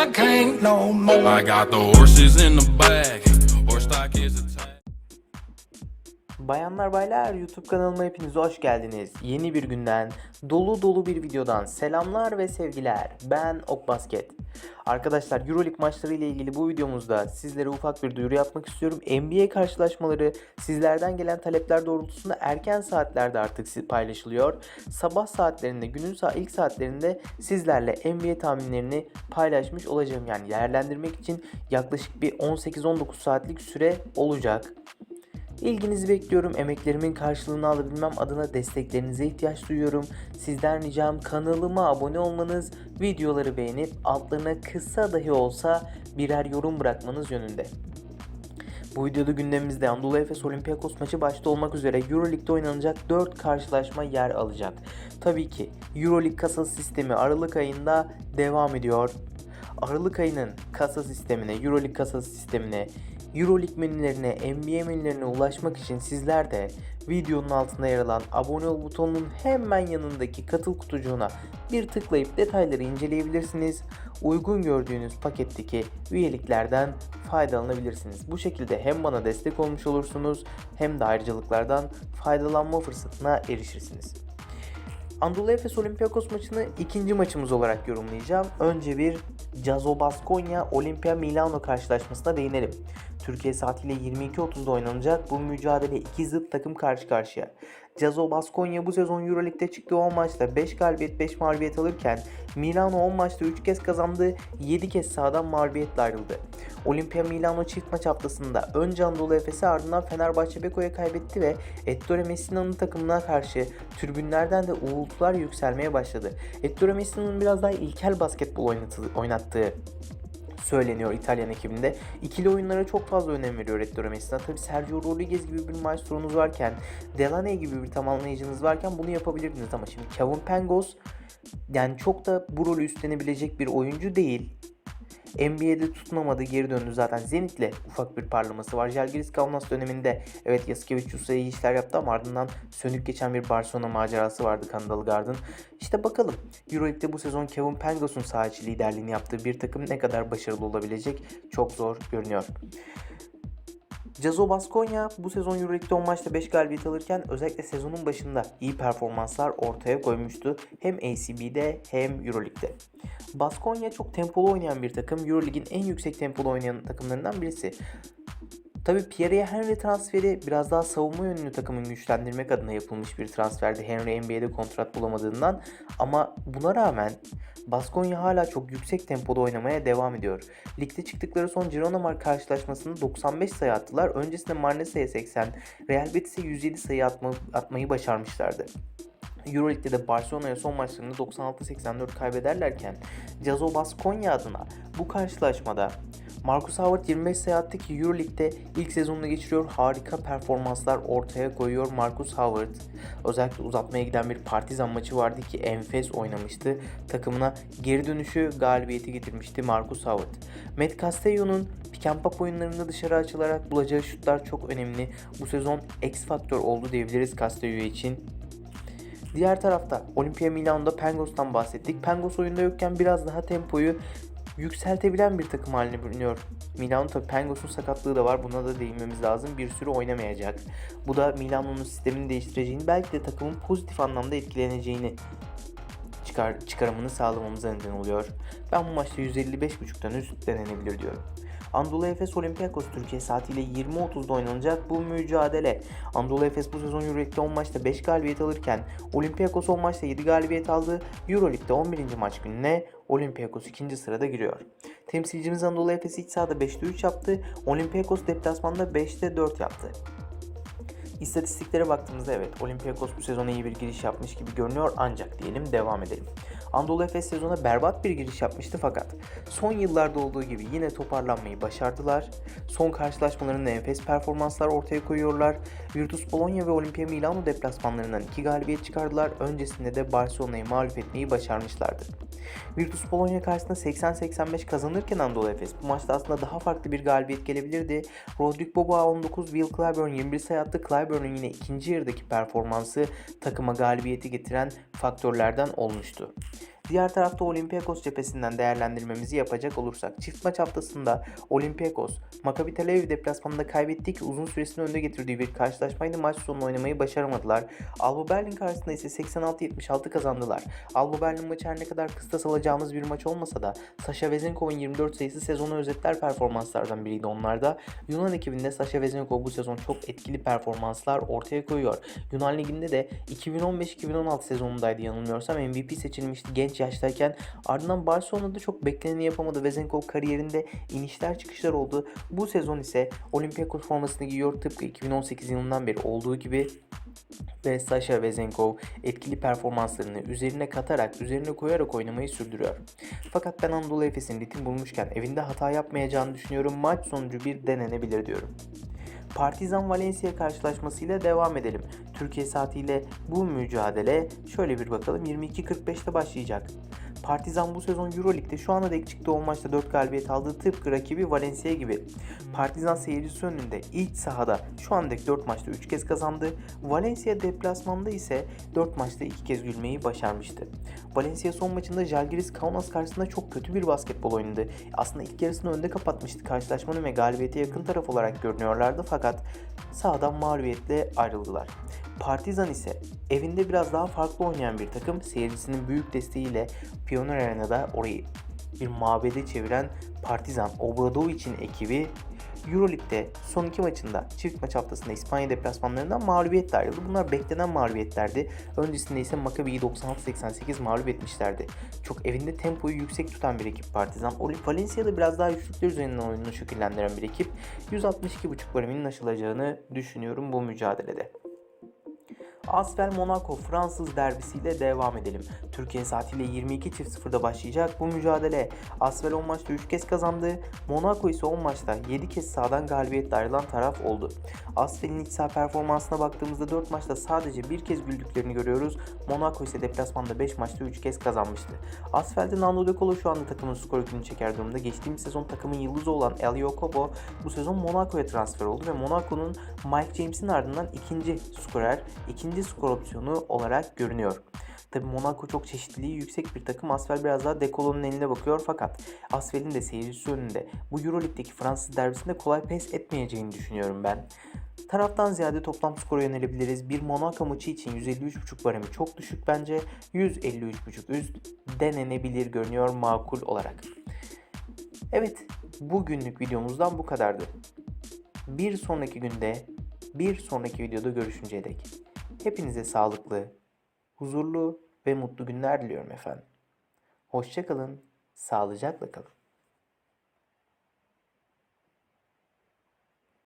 I can't no more. I got the horses in the back. Bayanlar baylar YouTube kanalıma hepiniz hoş geldiniz. Yeni bir günden, dolu dolu bir videodan selamlar ve sevgiler. Ben Ok Basket. Arkadaşlar Euroleague maçları ile ilgili bu videomuzda sizlere ufak bir duyuru yapmak istiyorum. NBA karşılaşmaları sizlerden gelen talepler doğrultusunda erken saatlerde artık paylaşılıyor. Sabah saatlerinde, günün ilk saatlerinde sizlerle NBA tahminlerini paylaşmış olacağım. Yani değerlendirmek için yaklaşık bir 18-19 saatlik süre olacak. İlginizi bekliyorum. Emeklerimin karşılığını alabilmem adına desteklerinize ihtiyaç duyuyorum. Sizden ricam kanalıma abone olmanız, videoları beğenip altlarına kısa dahi olsa birer yorum bırakmanız yönünde. Bu videoda gündemimizde Anadolu Efes Olympiakos maçı başta olmak üzere Euroleague'de oynanacak 4 karşılaşma yer alacak. Tabii ki Euroleague kasa sistemi Aralık ayında devam ediyor. Aralık ayının kasa sistemine, Euroleague kasa sistemine, Euroleague menülerine, NBA menülerine ulaşmak için sizler de videonun altında yer alan abone ol butonunun hemen yanındaki katıl kutucuğuna bir tıklayıp detayları inceleyebilirsiniz. Uygun gördüğünüz paketteki üyeliklerden faydalanabilirsiniz. Bu şekilde hem bana destek olmuş olursunuz hem de ayrıcalıklardan faydalanma fırsatına erişirsiniz. Anadolu Efes Olympiakos maçını ikinci maçımız olarak yorumlayacağım. Önce bir Cazo Baskonya Olimpia Milano karşılaşmasına değinelim. Türkiye saatiyle 22.30'da oynanacak bu mücadele iki zıt takım karşı karşıya. Cazo Baskonya bu sezon Euroleague'de çıktığı 10 maçta 5 galibiyet 5 mağlubiyet alırken Milano 10 maçta 3 kez kazandı 7 kez sahadan mağlubiyetle ayrıldı. Olimpia Milano çift maç haftasında önce Anadolu Efes'e ardından Fenerbahçe Beko'ya kaybetti ve Ettore Messina'nın takımına karşı tribünlerden de uğultular yükselmeye başladı. Ettore Messina'nın biraz daha ilkel basketbol oynattığı söyleniyor İtalyan ekibinde. İkili oyunlara çok fazla önem veriyor Ettore Messina. Tabi Sergio Rodriguez gibi bir maestro'nuz varken, Delaney gibi bir tamamlayıcınız varken bunu yapabilirdiniz ama şimdi Kevin Pangos yani çok da bu rolü üstlenebilecek bir oyuncu değil. NBA'de tutunamadı geri döndü zaten Zenit'le ufak bir parlaması var. Žalgiris Kaunas döneminde evet Yasikevicius'a iyi işler yaptı ama ardından sönük geçen bir Barcelona macerası vardı Kanadalı Gard'ın. İşte bakalım Euroleague'de bu sezon Kevin Pangos'un saha içi liderliğini yaptığı bir takım ne kadar başarılı olabilecek çok zor görünüyor. Cazo Baskonya bu sezon Euroleague'de 10 maçta 5 galibiyet alırken özellikle sezonun başında iyi performanslar ortaya koymuştu. Hem ACB'de hem Euroleague'de. Baskonya çok tempolu oynayan bir takım. Euroleague'in en yüksek tempolu oynayan takımlarından birisi. Tabii Pierre Henry transferi biraz daha savunma yönlü takımın güçlendirmek adına yapılmış bir transferdi. Henry NBA'de kontrat bulamadığından ama buna rağmen Baskonya hala çok yüksek tempoda oynamaya devam ediyor. Ligde çıktıkları son Girona karşılaşmasında 95 sayı attılar. Öncesinde Marnesa'ya 80, Real Betis'e 107 sayı atma, atmayı başarmışlardı. Euroleague'de de Barcelona'ya son maçlarında 96-84 kaybederlerken Cazo Baskonya adına bu karşılaşmada Marcus Howard 25 sayı attı ki Euroleague'de ilk sezonunu geçiriyor. Harika performanslar ortaya koyuyor Marcus Howard. Özellikle uzatmaya giden bir Partizan maçı vardı ki enfes oynamıştı. Takımına geri dönüşü galibiyeti getirmişti Marcus Howard. Matt Castello'nun pick and pop oyunlarında dışarı açılarak bulacağı şutlar çok önemli. Bu sezon X faktör oldu diyebiliriz Castello için. Diğer tarafta Olimpia Milano'da Pangos'tan bahsettik. Pangos oyunda yokken biraz daha tempoyu yükseltebilen bir takım haline bürünüyor. Milano tabi Pangos'un sakatlığı da var. Buna da değinmemiz lazım. Bir süre oynamayacak. Bu da Milano'nun sistemini değiştireceğini belki de takımın pozitif anlamda etkileneceğini çıkar, çıkarımını sağlamamıza neden oluyor. Ben bu maçta 155.5'tan üst denenebilir diyorum. Anadolu Efes Olympiakos Türkiye saatiyle 20.30'da oynanacak bu mücadele. Anadolu Efes bu sezon Euroleague'de 10 maçta 5 galibiyet alırken Olympiakos 10 maçta 7 galibiyet aldı. Euroleague'de 11. maç gününe Olympiakos 2. sırada giriyor. Temsilcimiz Anadolu Efes iç sahada 5'te 3 yaptı. Olympiakos deplasmanda 5'te 4 yaptı. İstatistiklere baktığımızda evet Olympiakos bu sezona iyi bir giriş yapmış gibi görünüyor ancak diyelim devam edelim. Anadolu Efes sezona berbat bir giriş yapmıştı fakat son yıllarda olduğu gibi yine toparlanmayı başardılar. Son karşılaşmalarında enfes performanslar ortaya koyuyorlar. Virtus Bologna ve Olimpia Milano deplasmanlarından iki galibiyet çıkardılar. Öncesinde de Barcelona'yı mağlup etmeyi başarmışlardı. Virtus Bologna karşısında 80-85 kazanırken Anadolu Efes bu maçta aslında daha farklı bir galibiyet gelebilirdi. Rodrik Boboa 19, Will Clyburn 21 sayı attı. Clyburn'un yine ikinci yarıdaki performansı takıma galibiyeti getiren faktörlerden olmuştu. Diğer tarafta Olympiakos cephesinden değerlendirmemizi yapacak olursak çift maç haftasında Olympiakos Maccabi Tel Aviv deplasmanında kaybettiği ki uzun süresini önde getirdiği bir karşılaşmaydı. Maç sonunu oynamayı başaramadılar. Alba Berlin karşısında ise 86-76 kazandılar. Alba Berlin maçı her ne kadar kıstas alacağımız bir maç olmasa da Sasha Vezenkov'un 24 sayısı sezonu özetler performanslardan biriydi onlarda. Yunan ekibinde Sasha Vezenkov bu sezon çok etkili performanslar ortaya koyuyor. Yunan Ligi'nde de 2015-2016 sezonundaydı yanılmıyorsam MVP seçilmişti genç yaştayken. Ardından Barcelona'da çok bekleneni yapamadı. Vezenkov kariyerinde inişler çıkışlar oldu. Bu sezon ise Olympiakos formasını giyiyor tıpkı 2018 yılından beri olduğu gibi ve Sasha Vezenkov etkili performanslarını üzerine katarak, üzerine koyarak oynamayı sürdürüyor. Fakat ben Anadolu Efes'in ritim bulmuşken evinde hata yapmayacağını düşünüyorum. Maç sonucu bir denenebilir diyorum. Partizan Valencia karşılaşmasıyla devam edelim. Türkiye saatiyle bu mücadele şöyle bir bakalım 22.45'te başlayacak. Partizan bu sezon Euroleague'de şu ana dek çıktığı 10 maçta 4 galibiyet aldığı tıpkı rakibi Valencia gibi. Partizan seyircisi önünde ilk sahada şu ana dek 4 maçta 3 kez kazandı. Valencia deplasmanda ise 4 maçta 2 kez gülmeyi başarmıştı. Valencia son maçında Žalgiris Kaunas karşısında çok kötü bir basketbol oynadı. Aslında ilk yarısını önde kapatmıştı karşılaşmanın ve galibiyete yakın taraf olarak görünüyorlardı fakat sahadan mağlubiyetle ayrıldılar. Partizan ise evinde biraz daha farklı oynayan bir takım seyircisinin büyük desteğiyle Pioner Arena'da orayı bir mabede çeviren Partizan Obradovic'in ekibi Euroleague'de son iki maçında çift maç haftasında İspanya deplasmanlarından mağlubiyetle ayrıldı. Bunlar beklenen mağlubiyetlerdi. Öncesinde ise Maccabi'yi 96-88 mağlup etmişlerdi. Çok evinde tempoyu yüksek tutan bir ekip Partizan. Valencia'da biraz daha üçlükler üzerinden oyununu şekillendiren bir ekip. 162.5 bariminin aşılacağını düşünüyorum bu mücadelede. Asvel Monaco Fransız derbisiyle devam edelim. Türkiye saatiyle 22.00'da başlayacak bu mücadele. Asvel 10 maçta 3 kez kazandı. Monaco ise 10 maçta 7 kez sahadan galibiyetle ayrılan taraf oldu. Asvel'in iç saha performansına baktığımızda 4 maçta sadece bir kez güldüklerini görüyoruz. Monaco ise deplasmanda 5 maçta 3 kez kazanmıştı. Asfel'de Nando De Colo şu anda takımın skor yükünü çeker durumda. Geçtiğimiz sezon takımın yıldızı olan Elio Kobo bu sezon Monaco'ya transfer oldu ve Monaco'nun Mike James'in ardından ikinci skorer, ikinci skor opsiyonu olarak görünüyor. Tabi Monaco çok çeşitliliği yüksek bir takım. Asfel biraz daha Dekolo'nun eline bakıyor fakat Asfel'in de seyircisi önünde bu Euroleague'deki Fransız derbisinde kolay pes etmeyeceğini düşünüyorum ben. Taraftan ziyade toplam skora yönelebiliriz. Bir Monaco maçı için 153.5 baremi çok düşük bence. 153.5 üst denenebilir görünüyor makul olarak. Evet, bugünlük videomuzdan bu kadardı. Bir sonraki günde, bir sonraki videoda görüşünceye dek. Hepinize sağlıklı, huzurlu ve mutlu günler diliyorum efendim. Hoşçakalın, sağlıcakla kalın.